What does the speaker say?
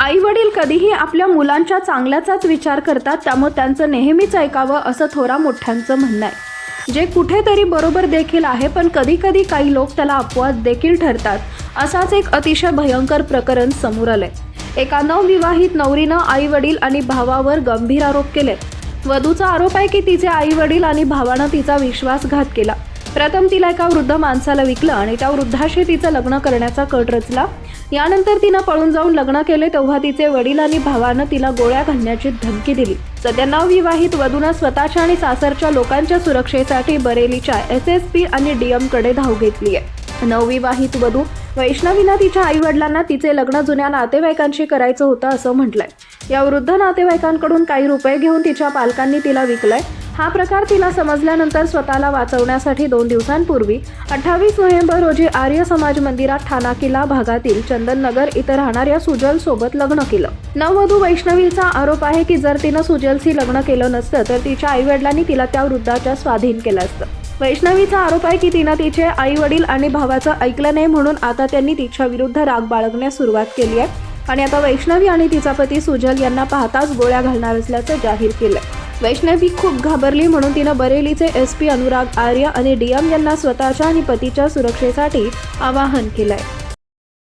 आई वडील कधीही आपल्या मुलांच्या चांगल्याचाच विचार करतात त्यामुळे त्यांचं नेहमीच ऐकावं असं थोरा मोठ्यांचं म्हणणं आहे. जे कुठेतरी बरोबर देखील आहे पण कधी कधी काही लोक त्याला अपवाद देखील ठरतात. असाच एक अतिशय भयंकर प्रकरण समोर आलंय. एका नवविवाहित नवरीनं आई वडील आणि भावावर गंभीर आरोप केले. वधूचा आरोप आहे की तिचे आई वडील आणि भावानं तिचा विश्वासघात केला. प्रथम तिला एका वृद्ध माणसाला विकलं आणि त्या वृद्धाशी तिचं लग्न करण्याचा कट रचला. यानंतर तिनं पळून जाऊन लग्न केले तेव्हा तिचे वडील आणि भावानं तिला गोळ्या घालण्याची धमकी दिली. सध्या नवविवाहित वधूनं स्वतःच्या आणि सासरच्या लोकांच्या सुरक्षेसाठी बरेलीच्या एस एस पी आणि डीएमकडे धाव घेतली आहे. नवविवाहित वधू वैष्णवीनं तिच्या आई वडिलांना तिचे लग्न जुन्या नातेवाईकांशी करायचं होतं असं म्हटलंय. या वृद्ध नातेवाईकांकडून काही रुपये घेऊन तिच्या पालकांनी तिला विकलंय. हा प्रकार तिला समजल्यानंतर स्वतःला वाचवण्यासाठी दोन दिवसांपूर्वी अठ्ठावीस नोव्हेंबर रोजी आर्य समाज मंदिरात ठाणा किल्ला भागातील चंदननगर इथं राहणाऱ्या सुजल सोबत लग्न केलं. नववधू वैष्णवीचा आरोप आहे की जर तिनं सुजलशी लग्न केलं नसतं तर तिच्या आईवडिलांनी तिला त्या वृद्धाच्या स्वाधीन केलं असतं. वैष्णवीचा आरोप आहे की तिनं तिचे आई वडील आणि भावाचं ऐकलं नाही म्हणून आता त्यांनी तिच्या विरुद्ध राग बाळगण्यास सुरुवात केली आहे. आणि आता वैष्णवी आणि तिचा पती सुजल यांना पाहताच गोळ्या घालणार असल्याचं जाहीर केलंय. वैष्णवी खूप घाबरली म्हणून तिनं बरेलीचे एस पी अनुराग आर्य आणि डी एम यांना स्वतःच्या आणि पतीच्या सुरक्षेसाठी आवाहन केलंय.